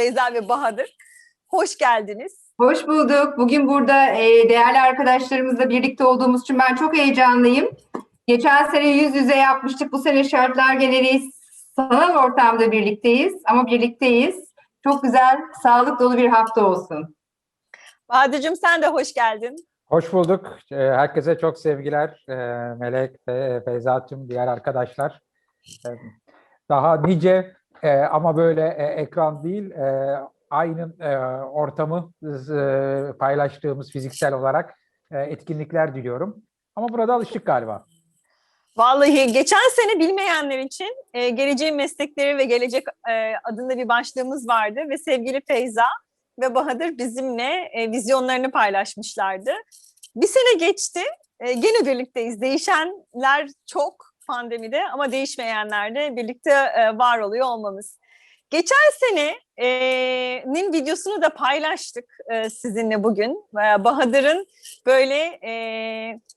Feyza ve Bahadır. Hoş geldiniz. Hoş bulduk. Bugün burada e, değerli arkadaşlarımızla birlikte olduğumuz için ben çok heyecanlıyım. Geçen sene yüz yüze yapmıştık. Bu sene şartlar gereği sanal ortamda birlikteyiz ama birlikteyiz. Çok güzel, sağlık dolu bir hafta olsun. Bahadır'cığım sen de hoş geldin. Hoş bulduk. Ee, Herkese çok sevgiler. Ee, Melek ve Feyza tüm diğer arkadaşlar. Ee, Daha nice e, ama böyle e, ekran değil, e, aynı e, ortamı e, paylaştığımız fiziksel olarak e, etkinlikler diliyorum. Ama burada alıştık galiba. Vallahi geçen sene bilmeyenler için e, geleceğin meslekleri ve gelecek e, adında bir başlığımız vardı ve sevgili Feyza ve Bahadır bizimle e, vizyonlarını paylaşmışlardı. Bir sene geçti, e, gene birlikteyiz. Değişenler çok pandemide ama değişmeyenler de birlikte e, var oluyor olmamız. Geçen senenin videosunu da paylaştık e, sizinle bugün. E, Bahadır'ın böyle e,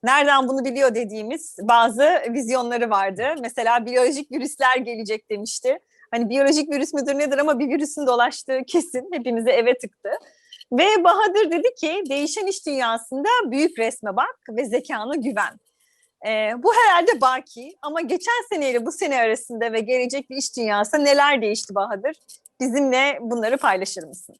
nereden bunu biliyor dediğimiz bazı vizyonları vardı. Mesela biyolojik virüsler gelecek demişti. Hani biyolojik virüs müdür nedir ama bir virüsün dolaştığı kesin hepimizi eve tıktı. Ve Bahadır dedi ki değişen iş dünyasında büyük resme bak ve zekana güven. Ee, bu herhalde baki ama geçen seneyle bu sene arasında ve gelecek bir iş dünyasında neler değişti Bahadır? Bizimle bunları paylaşır mısın?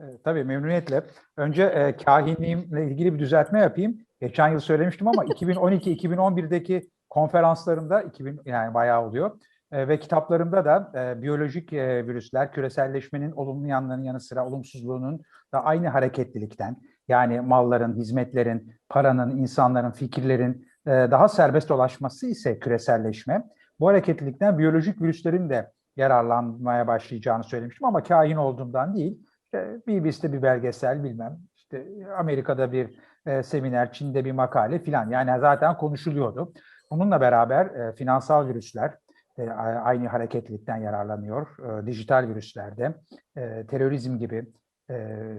E, Tabii memnuniyetle. Önce e, kahinliğimle ilgili bir düzeltme yapayım. Geçen yıl söylemiştim ama 2012-2011'deki konferanslarımda 2000 yani bayağı oluyor. E, ve kitaplarımda da e, biyolojik e, virüsler, küreselleşmenin olumlu yanlarının yanı sıra olumsuzluğunun da aynı hareketlilikten yani malların, hizmetlerin, paranın, insanların, fikirlerin e, daha serbest dolaşması ise küreselleşme. Bu hareketlilikten biyolojik virüslerin de yararlanmaya başlayacağını söylemiştim ama kahin olduğumdan değil. İşte BBC'de bir belgesel bilmem, işte Amerika'da bir e, seminer, Çin'de bir makale filan. Yani zaten konuşuluyordu. Bununla beraber e, finansal virüsler e, aynı hareketlilikten yararlanıyor. Dijital virüslerde, terörizm gibi, e,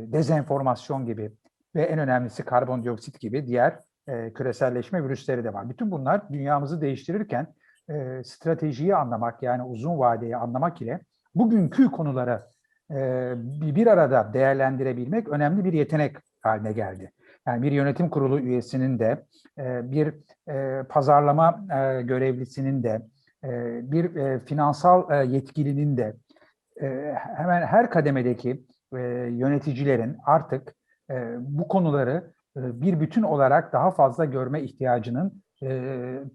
dezenformasyon gibi ve en önemlisi karbondioksit gibi diğer e, küreselleşme virüsleri de var. Bütün bunlar dünyamızı değiştirirken e, stratejiyi anlamak yani uzun vadeyi anlamak ile bugünkü konuları e, bir arada değerlendirebilmek önemli bir yetenek haline geldi. Yani bir yönetim kurulu üyesinin de, e, bir e, pazarlama e, görevlisinin de, e, bir e, finansal e, yetkilinin de, e, hemen her kademedeki e, yöneticilerin artık e, bu konuları bir bütün olarak daha fazla görme ihtiyacının e,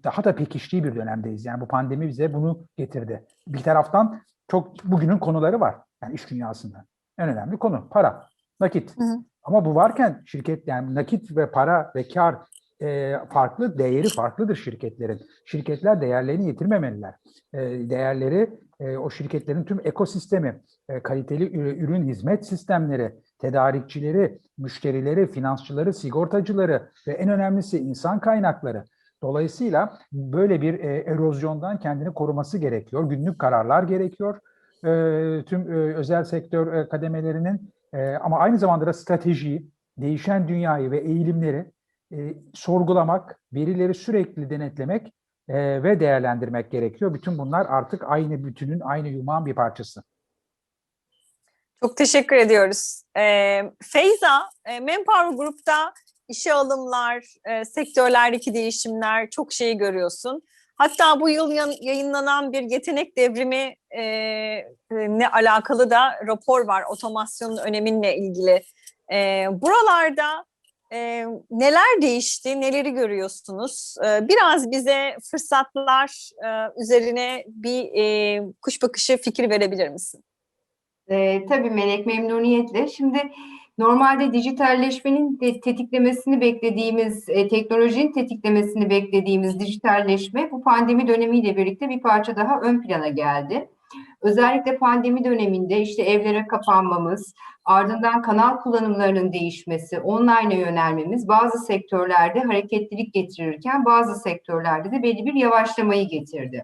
daha da pekiştiği bir dönemdeyiz. Yani bu pandemi bize bunu getirdi. Bir taraftan çok bugünün konuları var. Yani iş dünyasında. En önemli konu para, nakit. Hı hı. Ama bu varken şirket yani nakit ve para ve kar e, farklı, değeri farklıdır şirketlerin. Şirketler değerlerini yitirmemeliler. E, değerleri e, o şirketlerin tüm ekosistemi, e, kaliteli ürü- ürün hizmet sistemleri, tedarikçileri, müşterileri, finansçıları, sigortacıları ve en önemlisi insan kaynakları. Dolayısıyla böyle bir e, erozyondan kendini koruması gerekiyor. Günlük kararlar gerekiyor. E, tüm e, özel sektör e, kademelerinin e, ama aynı zamanda da stratejiyi, değişen dünyayı ve eğilimleri e, sorgulamak, verileri sürekli denetlemek e, ve değerlendirmek gerekiyor. Bütün bunlar artık aynı bütünün, aynı yumağın bir parçası. Çok teşekkür ediyoruz. Ee, Feyza, e, Manpower Group'ta işe alımlar, e, sektörlerdeki değişimler çok şeyi görüyorsun. Hatta bu yıl yayınlanan bir yetenek devrimi e, ne alakalı da rapor var otomasyonun öneminle ilgili. E, buralarda e, neler değişti, neleri görüyorsunuz? E, biraz bize fırsatlar e, üzerine bir e, kuş bakışı fikir verebilir misin? E, tabii Melek memnuniyetle. Şimdi normalde dijitalleşmenin tetiklemesini beklediğimiz, e, teknolojinin tetiklemesini beklediğimiz dijitalleşme bu pandemi dönemiyle birlikte bir parça daha ön plana geldi. Özellikle pandemi döneminde işte evlere kapanmamız, ardından kanal kullanımlarının değişmesi, online'a yönelmemiz bazı sektörlerde hareketlilik getirirken bazı sektörlerde de belli bir yavaşlamayı getirdi.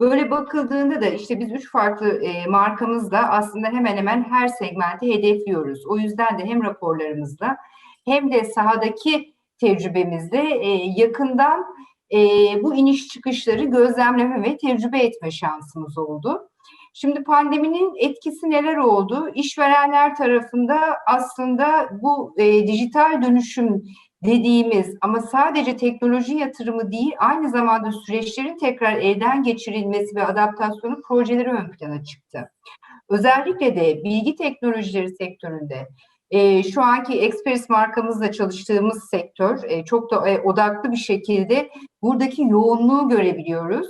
Böyle bakıldığında da işte biz üç farklı e, markamızla aslında hemen hemen her segmenti hedefliyoruz. O yüzden de hem raporlarımızla hem de sahadaki tecrübemizde e, yakından e, bu iniş çıkışları gözlemleme ve tecrübe etme şansımız oldu. Şimdi pandeminin etkisi neler oldu? İşverenler tarafında aslında bu e, dijital dönüşüm dediğimiz ama sadece teknoloji yatırımı değil, aynı zamanda süreçlerin tekrar elden geçirilmesi ve adaptasyonu projeleri ön plana çıktı. Özellikle de bilgi teknolojileri sektöründe e, şu anki Express markamızla çalıştığımız sektör e, çok da e, odaklı bir şekilde buradaki yoğunluğu görebiliyoruz.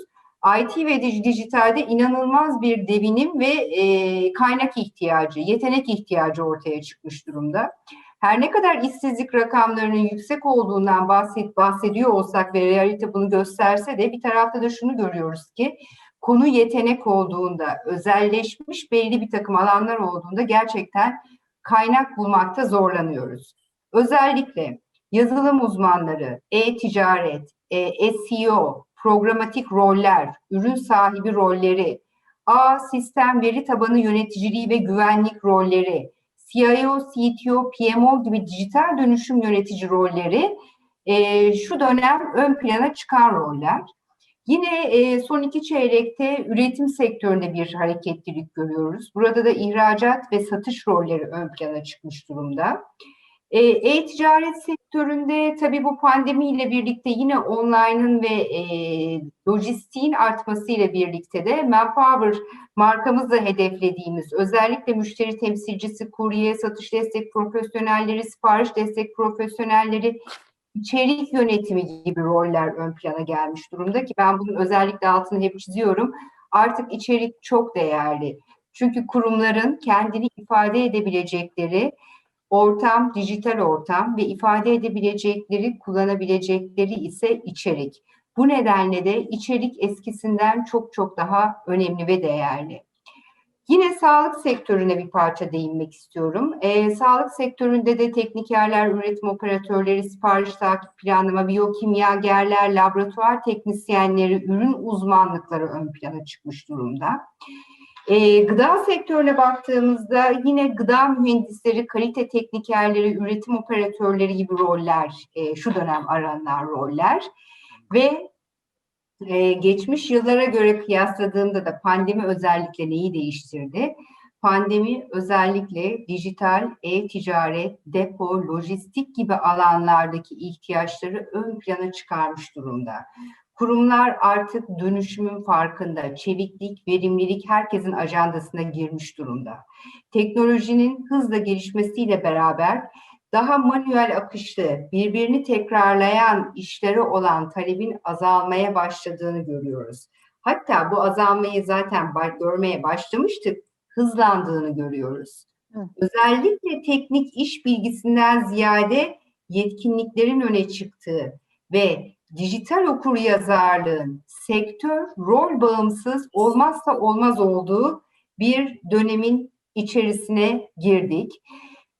IT ve dij- dijitalde inanılmaz bir devinim ve e, kaynak ihtiyacı, yetenek ihtiyacı ortaya çıkmış durumda. Her ne kadar işsizlik rakamlarının yüksek olduğundan bahset, bahsediyor olsak ve realite bunu gösterse de bir tarafta da şunu görüyoruz ki konu yetenek olduğunda, özelleşmiş belli bir takım alanlar olduğunda gerçekten kaynak bulmakta zorlanıyoruz. Özellikle yazılım uzmanları, e-ticaret, e, SEO, programatik roller, ürün sahibi rolleri, A sistem veri tabanı yöneticiliği ve güvenlik rolleri, CIO, CTO, PMO gibi dijital dönüşüm yönetici rolleri e, şu dönem ön plana çıkan roller. Yine e, son iki çeyrekte üretim sektöründe bir hareketlilik görüyoruz. Burada da ihracat ve satış rolleri ön plana çıkmış durumda. E, E-ticaret sektöründe tabii bu pandemiyle birlikte yine online'ın ve e, lojistiğin artmasıyla birlikte de Manpower markamızla hedeflediğimiz özellikle müşteri temsilcisi, kurye, satış destek profesyonelleri, sipariş destek profesyonelleri, içerik yönetimi gibi roller ön plana gelmiş durumda ki ben bunun özellikle altını hep çiziyorum. Artık içerik çok değerli. Çünkü kurumların kendini ifade edebilecekleri ortam, dijital ortam ve ifade edebilecekleri, kullanabilecekleri ise içerik. Bu nedenle de içerik eskisinden çok çok daha önemli ve değerli. Yine sağlık sektörüne bir parça değinmek istiyorum. Ee, sağlık sektöründe de teknikerler, üretim operatörleri, sipariş takip planlama, biyokimyagerler, laboratuvar teknisyenleri, ürün uzmanlıkları ön plana çıkmış durumda. Ee, gıda sektörüne baktığımızda yine gıda mühendisleri, kalite teknikerleri, üretim operatörleri gibi roller, e, şu dönem aranan roller ve e, geçmiş yıllara göre kıyasladığımda da pandemi özellikle neyi değiştirdi? Pandemi özellikle dijital, e-ticaret, depo, lojistik gibi alanlardaki ihtiyaçları ön plana çıkarmış durumda. Kurumlar artık dönüşümün farkında, çeviklik, verimlilik herkesin ajandasına girmiş durumda. Teknolojinin hızla gelişmesiyle beraber daha manuel akışlı, birbirini tekrarlayan işleri olan talebin azalmaya başladığını görüyoruz. Hatta bu azalmayı zaten görmeye başlamıştık, hızlandığını görüyoruz. Hı. Özellikle teknik iş bilgisinden ziyade yetkinliklerin öne çıktığı ve dijital okur yazarlığın sektör rol bağımsız olmazsa olmaz olduğu bir dönemin içerisine girdik.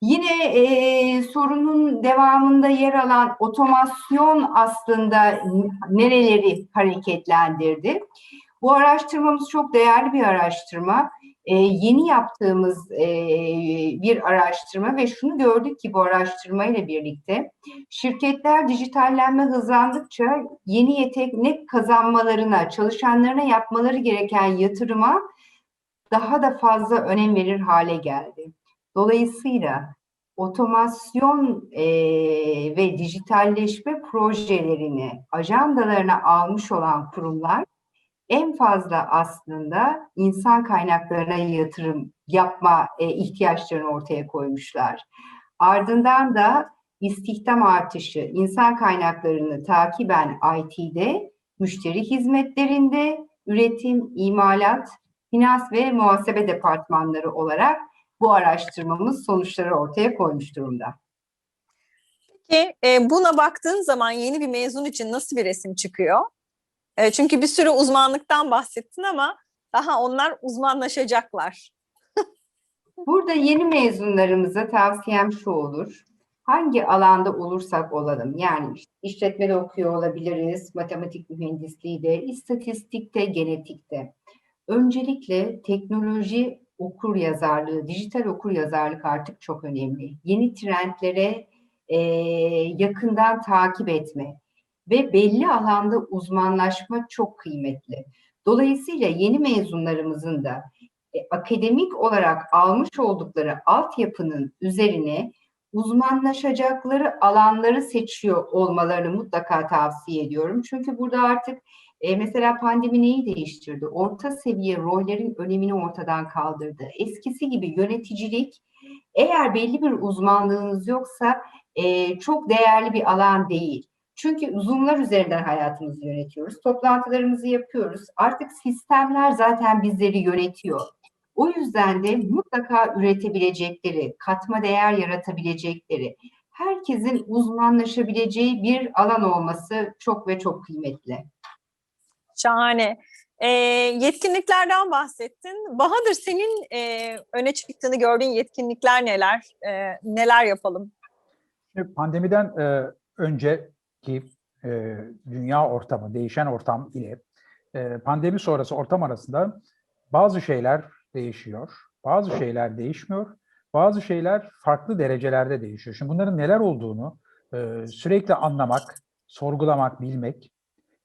Yine e, sorunun devamında yer alan otomasyon aslında nereleri hareketlendirdi? Bu araştırmamız çok değerli bir araştırma. E, yeni yaptığımız e, bir araştırma ve şunu gördük ki bu araştırmayla birlikte şirketler dijitallenme hızlandıkça yeni yetenek kazanmalarına, çalışanlarına yapmaları gereken yatırıma daha da fazla önem verir hale geldi. Dolayısıyla otomasyon eee, ve dijitalleşme projelerini ajandalarına almış olan kurumlar en fazla aslında insan kaynaklarına yatırım yapma e, ihtiyaçlarını ortaya koymuşlar. Ardından da istihdam artışı, insan kaynaklarını takiben IT'de, müşteri hizmetlerinde, üretim, imalat, finans ve muhasebe departmanları olarak bu araştırmamız sonuçları ortaya koymuş durumda. Peki e, buna baktığın zaman yeni bir mezun için nasıl bir resim çıkıyor? E, çünkü bir sürü uzmanlıktan bahsettin ama daha onlar uzmanlaşacaklar. Burada yeni mezunlarımıza tavsiyem şu olur. Hangi alanda olursak olalım, yani işte işletmede okuyor olabiliriz, matematik mühendisliği de, istatistikte, genetikte. Öncelikle teknoloji okur yazarlığı, dijital okur yazarlık artık çok önemli. Yeni trendlere e, yakından takip etme ve belli alanda uzmanlaşma çok kıymetli. Dolayısıyla yeni mezunlarımızın da e, akademik olarak almış oldukları altyapının üzerine uzmanlaşacakları alanları seçiyor olmalarını mutlaka tavsiye ediyorum. Çünkü burada artık e, mesela pandemi neyi değiştirdi? Orta seviye rollerin önemini ortadan kaldırdı. Eskisi gibi yöneticilik eğer belli bir uzmanlığınız yoksa e, çok değerli bir alan değil. Çünkü Zoom'lar üzerinden hayatımızı yönetiyoruz. Toplantılarımızı yapıyoruz. Artık sistemler zaten bizleri yönetiyor. O yüzden de mutlaka üretebilecekleri, katma değer yaratabilecekleri, herkesin uzmanlaşabileceği bir alan olması çok ve çok kıymetli. Şahane. Ee, yetkinliklerden bahsettin. Bahadır senin e, öne çıktığını gördüğün yetkinlikler neler? Ee, neler yapalım? Şimdi Pandemiden e, önceki e, dünya ortamı, değişen ortam ile e, pandemi sonrası ortam arasında bazı şeyler değişiyor, bazı şeyler değişmiyor, bazı şeyler farklı derecelerde değişiyor. Şimdi bunların neler olduğunu e, sürekli anlamak, sorgulamak, bilmek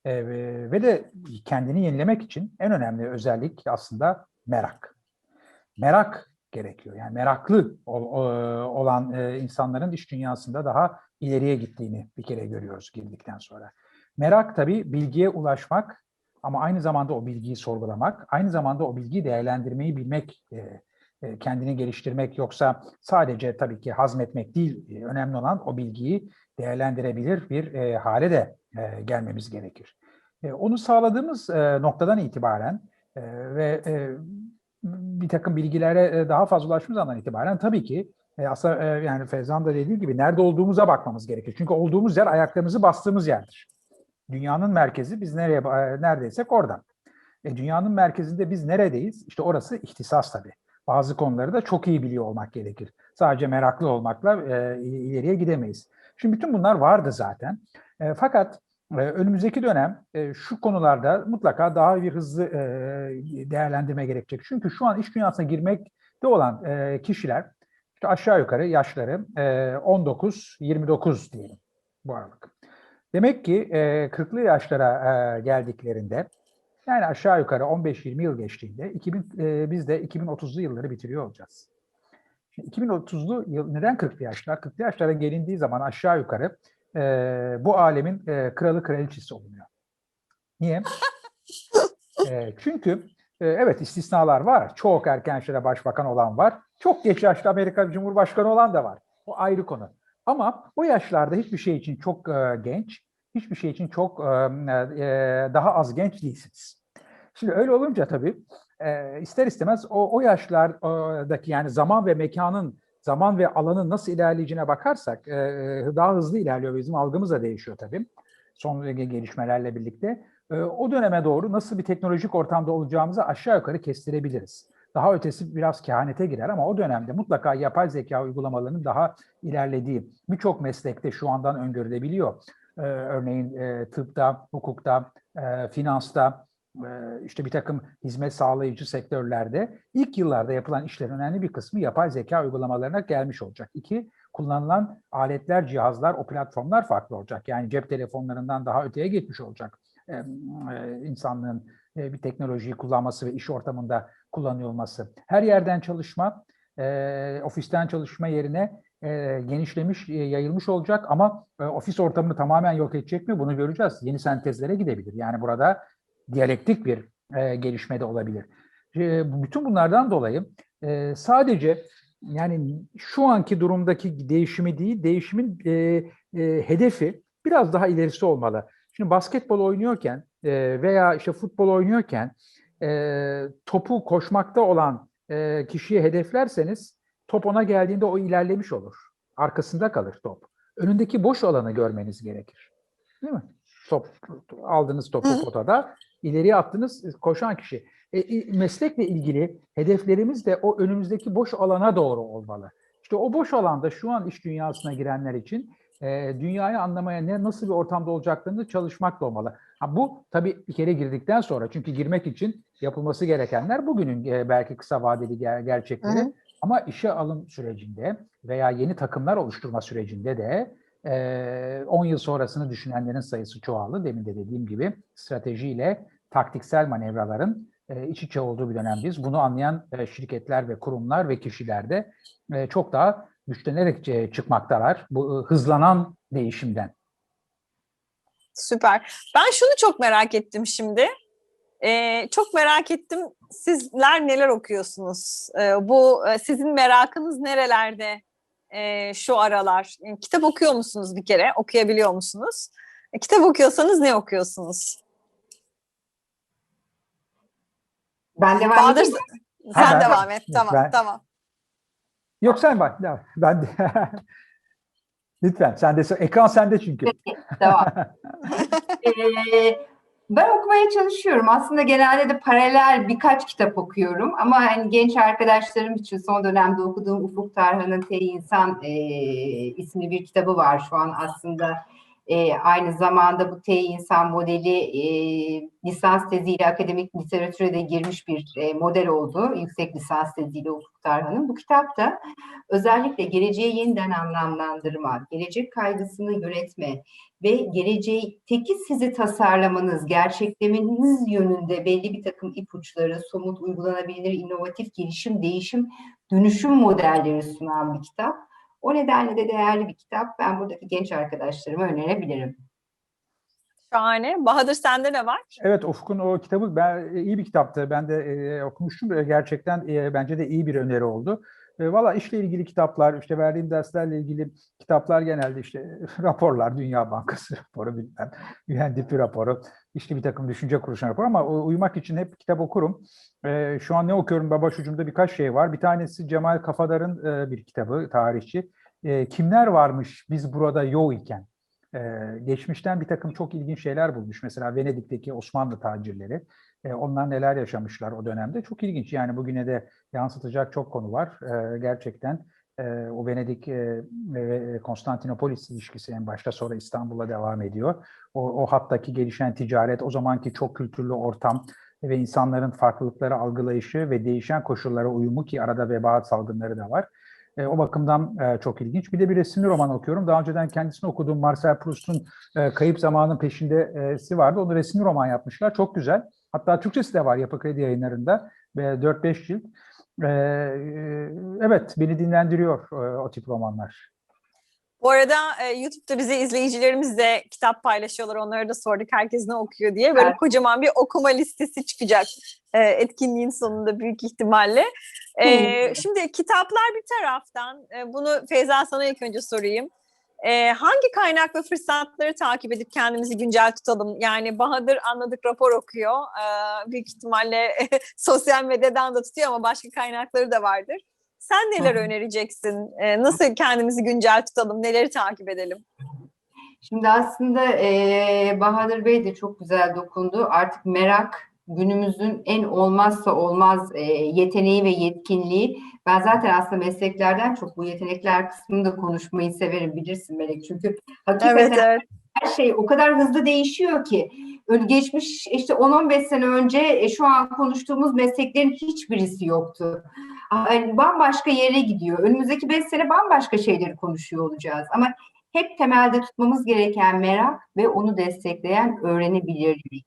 e, ve de kendini yenilemek için en önemli özellik aslında merak. Merak gerekiyor. Yani meraklı o- olan e, insanların iş dünyasında daha ileriye gittiğini bir kere görüyoruz girdikten sonra. Merak tabii bilgiye ulaşmak ama aynı zamanda o bilgiyi sorgulamak, aynı zamanda o bilgiyi değerlendirmeyi bilmek, e, e, kendini geliştirmek yoksa sadece tabii ki hazmetmek değil, e, önemli olan o bilgiyi değerlendirebilir bir hale de gelmemiz gerekir. Onu sağladığımız noktadan itibaren ve bir takım bilgilere daha fazla ulaştığımız andan itibaren tabii ki e, aslında e, yani Feyzan da dediği gibi nerede olduğumuza bakmamız gerekir. Çünkü olduğumuz yer ayaklarımızı bastığımız yerdir. Dünyanın merkezi biz nereye e, neredeysek orada. E, dünyanın merkezinde biz neredeyiz? İşte orası ihtisas tabii. Bazı konuları da çok iyi biliyor olmak gerekir. Sadece meraklı olmakla e, ileriye gidemeyiz. Şimdi bütün bunlar vardı zaten. E, fakat e, önümüzdeki dönem e, şu konularda mutlaka daha bir hızlı e, değerlendirme gerekecek. Çünkü şu an iş dünyasına girmekte olan kişiler işte aşağı yukarı yaşları e, 19-29 diyelim bu aralık. Demek ki e, 40'lı yaşlara geldiklerinde yani aşağı yukarı 15-20 yıl geçtiğinde 2000, e, biz de 2030'lu yılları bitiriyor olacağız. Şimdi 2030'lu yıl neden 40'lı yaşlar? 40'lı yaşlara gelindiği zaman aşağı yukarı e, bu alemin e, kralı kraliçesi olunuyor. Niye? E, çünkü e, evet istisnalar var. Çok erken yaşta başbakan olan var. Çok geç yaşta Amerika Cumhurbaşkanı olan da var. O ayrı konu. Ama o yaşlarda hiçbir şey için çok e, genç, hiçbir şey için çok e, e, daha az genç değilsiniz. Şimdi öyle olunca tabii e, ister istemez o, o yaşlardaki yani zaman ve mekanın, zaman ve alanın nasıl ilerleyeceğine bakarsak e, daha hızlı ilerliyor. Bizim algımız da değişiyor tabii son gelişmelerle birlikte. E, o döneme doğru nasıl bir teknolojik ortamda olacağımızı aşağı yukarı kestirebiliriz. Daha ötesi biraz kehanete girer ama o dönemde mutlaka yapay zeka uygulamalarının daha ilerlediği birçok meslekte şu andan öngörülebiliyor. Ee, örneğin e, tıpta, hukukta, e, finansta, e, işte bir takım hizmet sağlayıcı sektörlerde ilk yıllarda yapılan işlerin önemli bir kısmı yapay zeka uygulamalarına gelmiş olacak. İki, kullanılan aletler, cihazlar, o platformlar farklı olacak. Yani cep telefonlarından daha öteye gitmiş olacak. E, e, insanlığın e, bir teknolojiyi kullanması ve iş ortamında kullanıyor olması. Her yerden çalışma, e, ofisten çalışma yerine e, genişlemiş, e, yayılmış olacak ama e, ofis ortamını tamamen yok edecek mi? Bunu göreceğiz. Yeni sentezlere gidebilir. Yani burada diyalektik bir e, gelişme de olabilir. E, bütün bunlardan dolayı e, sadece yani şu anki durumdaki değişimi değil, değişimin e, e, hedefi biraz daha ilerisi olmalı. Şimdi basketbol oynuyorken e, veya işte futbol oynuyorken e, topu koşmakta olan e, kişiye hedeflerseniz top ona geldiğinde o ilerlemiş olur. Arkasında kalır top. Önündeki boş alanı görmeniz gerekir. Değil mi? Top aldınız topu Hı. potada, ileriye attınız koşan kişi. E, meslekle ilgili hedeflerimiz de o önümüzdeki boş alana doğru olmalı. İşte o boş alanda şu an iş dünyasına girenler için e, dünyayı anlamaya ne nasıl bir ortamda olacaklarını çalışmak da olmalı. Ha, bu tabii bir kere girdikten sonra çünkü girmek için yapılması gerekenler bugünün e, belki kısa vadeli ger- gerçekleri. Hı hı. Ama işe alım sürecinde veya yeni takımlar oluşturma sürecinde de e, 10 yıl sonrasını düşünenlerin sayısı çoğaldı. Demin de dediğim gibi stratejiyle taktiksel manevraların e, iç içe olduğu bir dönemdeyiz. Bunu anlayan e, şirketler ve kurumlar ve kişiler de e, çok daha güçlenerek e, çıkmaktalar bu e, hızlanan değişimden. Süper. Ben şunu çok merak ettim şimdi. Ee, çok merak ettim. Sizler neler okuyorsunuz? Ee, bu e, sizin merakınız nerelerde e, şu aralar? E, kitap okuyor musunuz bir kere? Okuyabiliyor musunuz? E, kitap okuyorsanız ne okuyorsunuz? Ben devam Bahadır, edeyim sen Ha, ben- devam et. Tamam, ben- tamam. Yok sen bak. Ben de Lütfen sen de ekran sende çünkü. Peki, devam. Ee, ben okumaya çalışıyorum. Aslında genelde de paralel birkaç kitap okuyorum. Ama hani genç arkadaşlarım için son dönemde okuduğum Ufuk Tarhan'ın T İnsan e, isimli bir kitabı var. Şu an aslında e, aynı zamanda bu T İnsan modeli e, lisans teziyle akademik literatüre de girmiş bir e, model oldu. Yüksek lisans teziyle Ufuk Tarhan'ın. Bu kitap da özellikle geleceği yeniden anlamlandırma, gelecek kaygısını yönetme, ve gelecekteki sizi tasarlamanız, gerçeklemeniz yönünde belli bir takım ipuçları, somut, uygulanabilir, inovatif gelişim, değişim, dönüşüm modelleri sunan bir kitap. O nedenle de değerli bir kitap. Ben buradaki genç arkadaşlarıma önerebilirim. Şahane. Bahadır sende ne var? Evet Ufuk'un o kitabı ben, iyi bir kitaptı. Ben de e, okumuştum. E, gerçekten e, bence de iyi bir öneri oldu. E, Valla işle ilgili kitaplar, işte verdiğim derslerle ilgili kitaplar genelde işte raporlar, Dünya Bankası raporu, bilmem, UNDP raporu, işte bir takım düşünce kuruluşu raporu ama uyumak için hep kitap okurum. E, şu an ne okuyorum? Babaş ucumda birkaç şey var. Bir tanesi Cemal Kafadar'ın e, bir kitabı, tarihçi. E, Kimler varmış biz burada yok iken? E, geçmişten bir takım çok ilginç şeyler bulmuş. Mesela Venedik'teki Osmanlı tacirleri. E, onlar neler yaşamışlar o dönemde. Çok ilginç. Yani bugüne de yansıtacak çok konu var. E, gerçekten e, o Venedik e, ve Konstantinopolis ilişkisi en başta sonra İstanbul'a devam ediyor. O, o hattaki gelişen ticaret, o zamanki çok kültürlü ortam ve insanların farklılıkları algılayışı ve değişen koşullara uyumu ki arada veba salgınları da var. E, o bakımdan e, çok ilginç. Bir de bir resimli roman okuyorum. Daha önceden kendisini okuduğum Marcel Proust'un e, Kayıp Zamanın Peşindesi vardı. Onu resimli roman yapmışlar. Çok güzel. Hatta Türkçesi de var Yapı Kredi yayınlarında. Ve 4-5 cilt. E, evet, beni dinlendiriyor e, o tip romanlar. Bu arada e, YouTube'da bize izleyicilerimiz de kitap paylaşıyorlar. Onlara da sorduk herkes ne okuyor diye. Böyle Evet. kocaman bir okuma listesi çıkacak e, etkinliğin sonunda büyük ihtimalle. E, şimdi kitaplar bir taraftan. e, bunu Feyza sana ilk önce sorayım. E, hangi kaynak ve fırsatları takip edip kendimizi güncel tutalım? Yani Bahadır anladık rapor okuyor. E, büyük ihtimalle sosyal medyadan da tutuyor ama başka kaynakları da vardır. Sen neler Hı önereceksin? Ee, nasıl kendimizi güncel tutalım? Neleri takip edelim? Şimdi aslında eee Bahadır Bey de çok güzel dokundu. Artık merak günümüzün en olmazsa olmaz eee, yeteneği ve yetkinliği. Ben zaten aslında mesleklerden çok bu yetenekler kısmında konuşmayı severim bilirsin Melek. Çünkü hakikaten Evet, evet. her şey o kadar hızlı değişiyor ki. Geçmiş işte 10-15 sene önce e, şu an konuştuğumuz mesleklerin hiçbirisi yoktu. Yani bambaşka yere gidiyor. Önümüzdeki 5 sene bambaşka şeyleri konuşuyor olacağız. Ama hep temelde tutmamız gereken merak ve onu destekleyen öğrenebilirlik.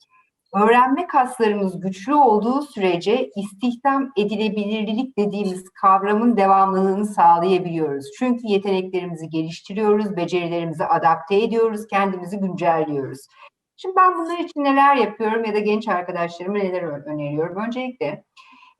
Öğrenme kaslarımız güçlü olduğu sürece istihdam edilebilirlik dediğimiz kavramın devamlılığını sağlayabiliyoruz. Çünkü yeteneklerimizi geliştiriyoruz, becerilerimizi adapte ediyoruz, kendimizi güncelliyoruz. Şimdi ben bunlar için neler yapıyorum ya da genç arkadaşlarıma neler öneriyorum? Öncelikle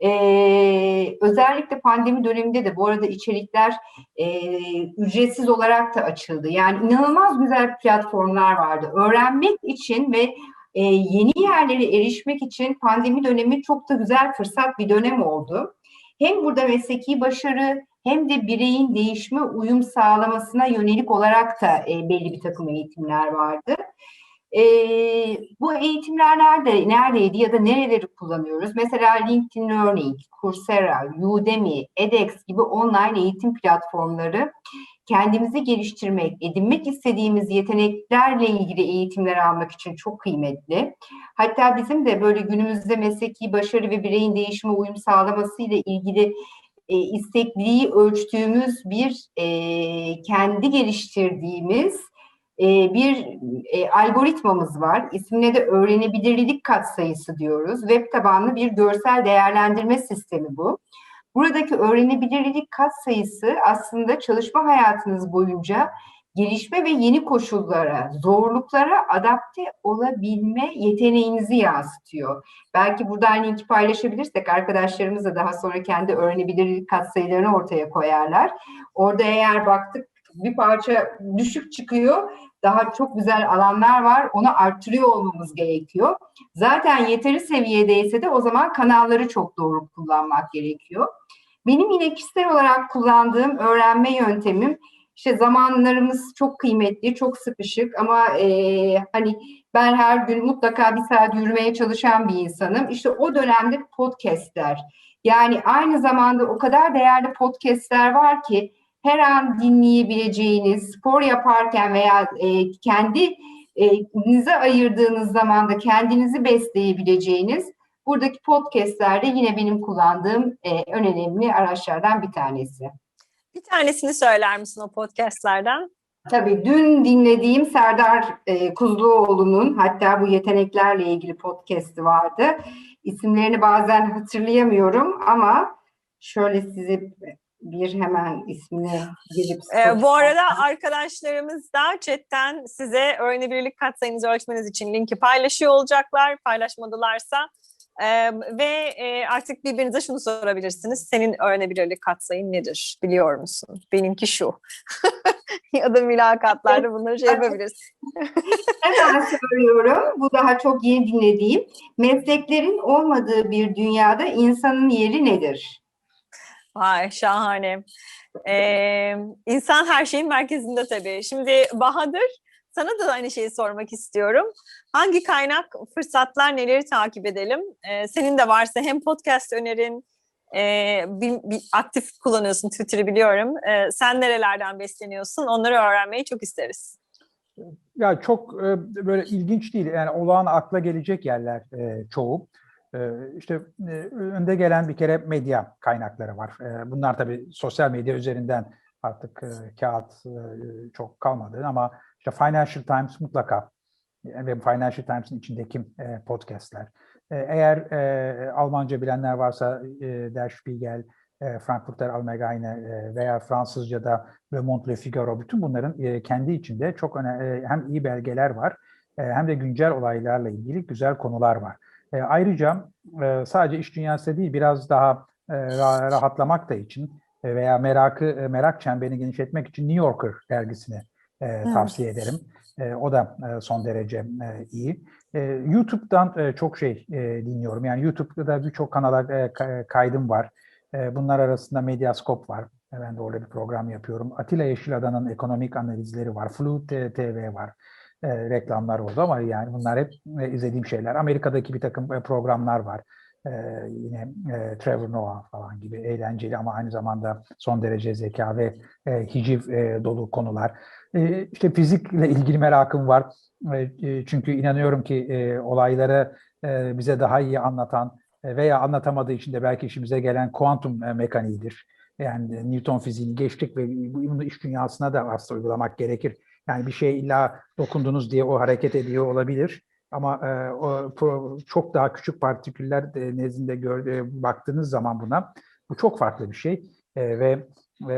eee, özellikle pandemi döneminde de bu arada içerikler eee, ücretsiz olarak da açıldı. Yani inanılmaz güzel platformlar vardı. Öğrenmek için ve e, yeni yerlere erişmek için pandemi dönemi çok da güzel fırsat bir dönem oldu. Hem burada mesleki başarı hem de bireyin değişme uyum sağlamasına yönelik olarak da e, belli bir takım eğitimler vardı. E, bu eğitimler nerede, neredeydi ya da nereleri kullanıyoruz? Mesela LinkedIn Learning, Coursera, Udemy, edX gibi online eğitim platformları kendimizi geliştirmek, edinmek istediğimiz yeteneklerle ilgili eğitimler almak için çok kıymetli. Hatta bizim de böyle günümüzde mesleki başarı ve bireyin değişime uyum sağlaması ile ilgili e, istekliliği ölçtüğümüz bir e, kendi geliştirdiğimiz e, bir e, algoritmamız var. İsmine de öğrenebilirlik katsayısı diyoruz. Web tabanlı bir görsel değerlendirme sistemi bu. Buradaki öğrenebilirlik katsayısı aslında çalışma hayatınız boyunca gelişme ve yeni koşullara, zorluklara adapte olabilme yeteneğinizi yansıtıyor. Belki buradan linki paylaşabilirsek arkadaşlarımız da daha sonra kendi öğrenebilirlik katsayılarını ortaya koyarlar. Orada eğer baktık bir parça düşük çıkıyor, daha çok güzel alanlar var, onu arttırıyor olmamız gerekiyor. Zaten yeteri seviyedeyse de o zaman kanalları çok doğru kullanmak gerekiyor. Benim yine kişisel olarak kullandığım öğrenme yöntemim işte zamanlarımız çok kıymetli, çok sıkışık ama e, hani ben her gün mutlaka bir saat yürümeye çalışan bir insanım. İşte o dönemde podcastler. Yani aynı zamanda o kadar değerli podcastler var ki her an dinleyebileceğiniz, spor yaparken veya e, kendi kendinize ayırdığınız zamanda kendinizi besleyebileceğiniz buradaki podcastlerde yine benim kullandığım e, en önemli araçlardan bir tanesi. Bir tanesini söyler misin o podcastlerden? Tabii dün dinlediğim Serdar e, Kuzluoğlu'nun hatta bu yeteneklerle ilgili podcast'i vardı. İsimlerini bazen hatırlayamıyorum ama şöyle size bir hemen ismini girip... Ee, bu arada arkadaşlarımız da chatten size öğrenebilirlik katsayınızı ölçmeniz için linki paylaşıyor olacaklar. Paylaşmadılarsa ee, ve e, artık birbirinize şunu sorabilirsiniz. Senin öğrenebilirlik katsayın nedir? Biliyor musun? Benimki şu. ya da mülakatlarda bunları şey yapabiliriz. Hemen söylüyorum. Bu daha çok yeni dinlediğim. Mesleklerin olmadığı bir dünyada insanın yeri nedir? Vay şahane. Ee, insan her şeyin merkezinde tabii. Şimdi Bahadır sana da aynı şeyi sormak istiyorum. Hangi kaynak, fırsatlar, neleri takip edelim? Ee, senin de varsa hem podcast önerin, e, bir, bir aktif kullanıyorsun Twitter'ı biliyorum. Ee, sen nerelerden besleniyorsun? Onları öğrenmeyi çok isteriz. Ya çok e, böyle ilginç değil. Yani olağan akla gelecek yerler e, çoğu. E, işte e, önde gelen bir kere medya kaynakları var. E, bunlar tabii sosyal medya üzerinden artık e, kağıt e, çok kalmadı ama işte Financial Times mutlaka ve Financial Times'ın içindeki podcastler. Eğer Almanca bilenler varsa Der Spiegel, Frankfurter Allgemeine veya Fransızca'da Le Monde Le Figaro bütün bunların kendi içinde çok önemli hem iyi belgeler var hem de güncel olaylarla ilgili güzel konular var. E, ayrıca e, sadece iş dünyası değil biraz daha e, rahatlamak da için e, veya merakı e, merak çemberini genişletmek için New Yorker dergisini e, tavsiye ederim. E, o da e, son derece e, iyi. E, YouTube'dan e, çok şey e, dinliyorum. Yani YouTube'da birçok kanala e, kaydım var. E, bunlar arasında Medyascope var. E, ben de orada bir program yapıyorum. Atilla Yeşilada'nın ekonomik analizleri var. Flu TV var. E, reklamlar oldu ama yani bunlar hep e, izlediğim şeyler. Amerika'daki bir takım e, programlar var. Ee, yine e, Trevor Noah falan gibi eğlenceli ama aynı zamanda son derece zeka ve e, hiciv e, dolu konular. E, işte fizikle ilgili merakım var. E, çünkü inanıyorum ki e, olayları e, bize daha iyi anlatan e, veya anlatamadığı için de belki işimize gelen kuantum e, mekaniğidir. Yani Newton fiziğini geçtik ve bunu iş dünyasına da aslında uygulamak gerekir. Yani bir şey illa dokundunuz diye o hareket ediyor olabilir. Ama e, o çok daha küçük partiküller e, nezdinde gör, e, baktığınız zaman buna bu çok farklı bir şey e, ve e,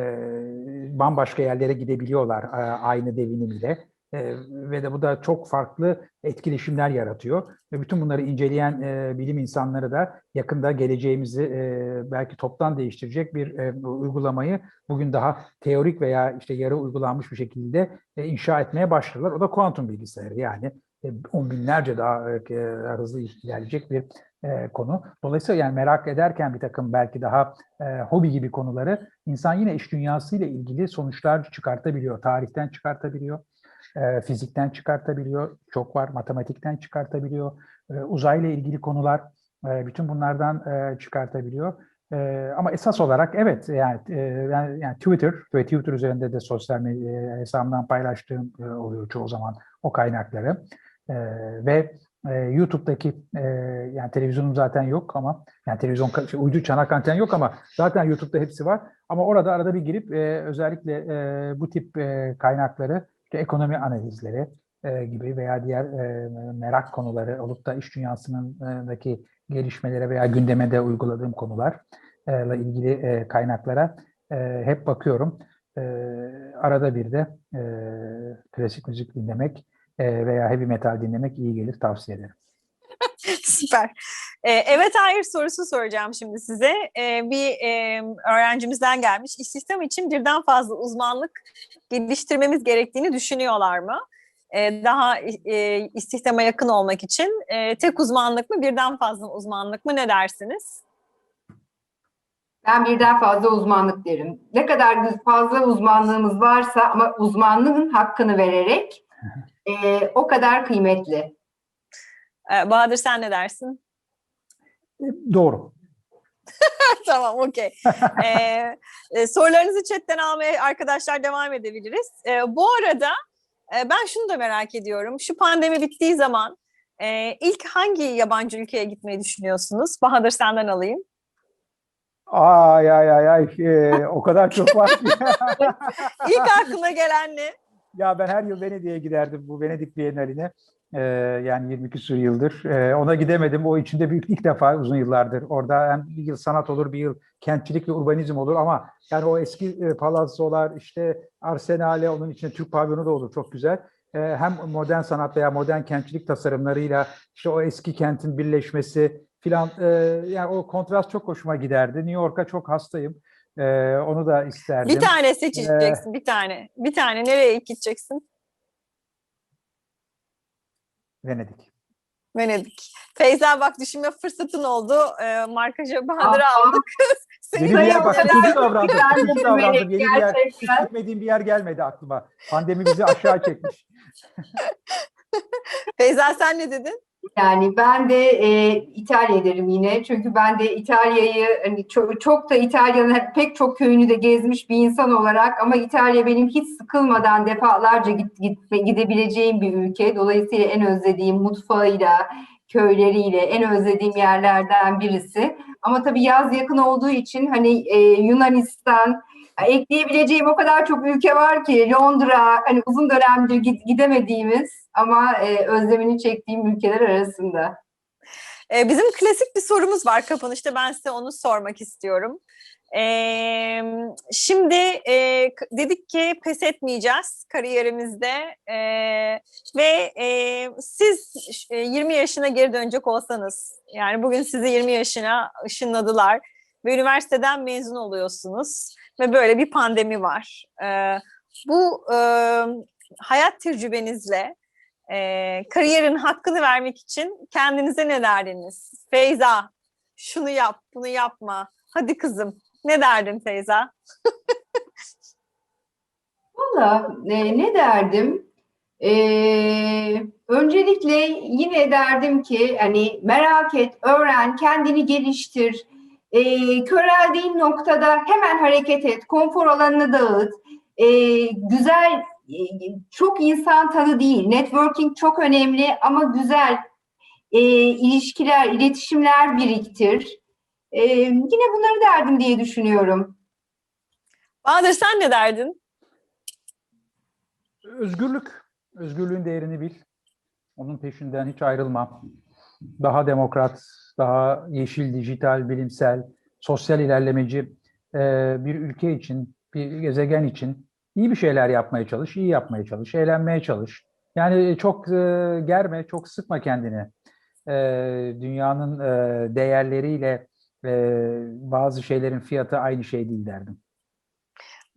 bambaşka yerlere gidebiliyorlar e, aynı devinim ile. E, ve de bu da çok farklı etkileşimler yaratıyor. Ve bütün bunları inceleyen e, bilim insanları da yakında geleceğimizi e, belki toptan değiştirecek bir e, uygulamayı bugün daha teorik veya işte yarı uygulanmış bir şekilde e, inşa etmeye başladılar. O da kuantum bilgisayarı yani e, on binlerce daha e, hızlı ilerleyecek bir e, konu. Dolayısıyla yani merak ederken bir takım belki daha e, hobi gibi konuları insan yine iş dünyasıyla ilgili sonuçlar çıkartabiliyor. Tarihten çıkartabiliyor, fizikten çıkartabiliyor, çok var, matematikten çıkartabiliyor, e, uzayla ilgili konular bütün bunlardan çıkartabiliyor. Ama esas olarak evet yani, yani Twitter ve Twitter üzerinde de sosyal medya hesabından paylaştığım oluyor çoğu zaman o kaynakları. Ve YouTube'daki yani televizyonum zaten yok ama yani televizyon şey, uydu çanak anten yok ama zaten YouTube'da hepsi var. Ama orada arada bir girip özellikle bu tip kaynakları işte ekonomi analizleri e, gibi veya diğer e, merak konuları olup da iş dünyasındaki gelişmelere veya gündeme de uyguladığım konularla ilgili e, kaynaklara e, hep bakıyorum. E, arada bir de e, klasik müzik dinlemek e, veya heavy metal dinlemek iyi gelir tavsiye ederim. Süper. Ee, evet hayır sorusu soracağım şimdi size. Ee, bir e, öğrencimizden gelmiş. İstihdam için birden fazla uzmanlık geliştirmemiz gerektiğini düşünüyorlar mı? Ee, daha e, istihdama yakın olmak için e, tek uzmanlık mı birden fazla uzmanlık mı ne dersiniz? Ben birden fazla uzmanlık derim. Ne kadar fazla uzmanlığımız varsa ama uzmanlığın hakkını vererek e, o kadar kıymetli. Bahadır sen ne dersin? Doğru. tamam okey. Ee, e, sorularınızı chatten almaya arkadaşlar devam edebiliriz. Ee, bu arada e, ben şunu da merak ediyorum. Şu pandemi bittiği zaman e, ilk hangi yabancı ülkeye gitmeyi düşünüyorsunuz? Bahadır senden alayım. Ay ay ay ay e, o kadar çok var ki. İlk aklına gelen ne? Ya ben her yıl Venedik'e giderdim bu Venedik Bienali'ne. Ee, yani 22 sürü yıldır. Ee, ona gidemedim. O içinde büyük ilk defa uzun yıllardır. Orada hem bir yıl sanat olur, bir yıl kentçilik ve urbanizm olur ama yani o eski e, palazzolar, işte Arsenale, onun içinde Türk pavyonu da olur. Çok güzel. Ee, hem modern sanat veya modern kentçilik tasarımlarıyla işte o eski kentin birleşmesi filan e, yani o kontrast çok hoşuma giderdi. New York'a çok hastayım. Ee, onu da isterdim. Bir tane seçeceksin, bir tane. Bir tane. Nereye gideceksin? Venedik. Venedik. Feyza bak düşünme fırsatın oldu. Ee, markajı Bahadır'ı Aa, aldık. Seni Yeni bir yer bak, kötü davrandım, kötü davrandım. Yeni bir yer, hiç gitmediğim bir yer gelmedi aklıma. Pandemi bizi aşağı çekmiş. Feyza sen ne dedin? Yani ben de e, İtalya derim yine. Çünkü ben de İtalya'yı hani çok, çok da İtalya'nın pek çok köyünü de gezmiş bir insan olarak ama İtalya benim hiç sıkılmadan defalarca git, git, gidebileceğim bir ülke. Dolayısıyla en özlediğim mutfağıyla, köyleriyle en özlediğim yerlerden birisi. Ama tabii yaz yakın olduğu için hani e, Yunanistan, ekleyebileceğim o kadar çok ülke var ki Londra hani uzun dönemdir gidemediğimiz ama e, özlemini çektiğim ülkeler arasında. Ee, bizim klasik bir sorumuz var kapanışta. Ben size onu sormak istiyorum. Ee, şimdi e, dedik ki pes etmeyeceğiz kariyerimizde Ee, ve e, siz e, 20 yaşına geri dönecek olsanız, yani bugün sizi 20 yaşına ışınladılar ve üniversiteden mezun oluyorsunuz ve böyle bir pandemi var. Ee, bu hayat tecrübenizle kariyerin hakkını vermek için kendinize ne derdiniz? Feyza, şunu yap, bunu yapma. Hadi kızım. Ne derdin Feyza? Valla e, ne derdim? E, öncelikle yine derdim ki hani merak et, öğren, kendini geliştir. E, köreldiğin noktada hemen hareket et, konfor alanını dağıt. E, güzel, e, çok insan tanı değil. Networking çok önemli ama güzel e, ilişkiler, iletişimler biriktir. E, yine bunları derdim diye düşünüyorum. Bahadır sen ne derdin? Özgürlük. Özgürlüğün değerini bil. Onun peşinden hiç ayrılma. Daha demokrat, daha yeşil, dijital, bilimsel, sosyal ilerlemeci e, bir ülke için, bir gezegen için iyi bir şeyler yapmaya çalış, iyi yapmaya çalış, eğlenmeye çalış. Yani çok e, germe, çok sıkma kendini. E, dünyanın e, değerleriyle e, bazı şeylerin fiyatı aynı şey değil derdim.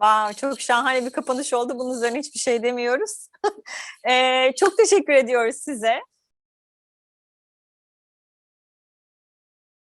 Wow, çok şahane bir kapanış oldu. Bunun üzerine hiçbir şey demiyoruz. Ee, çok teşekkür ediyoruz size.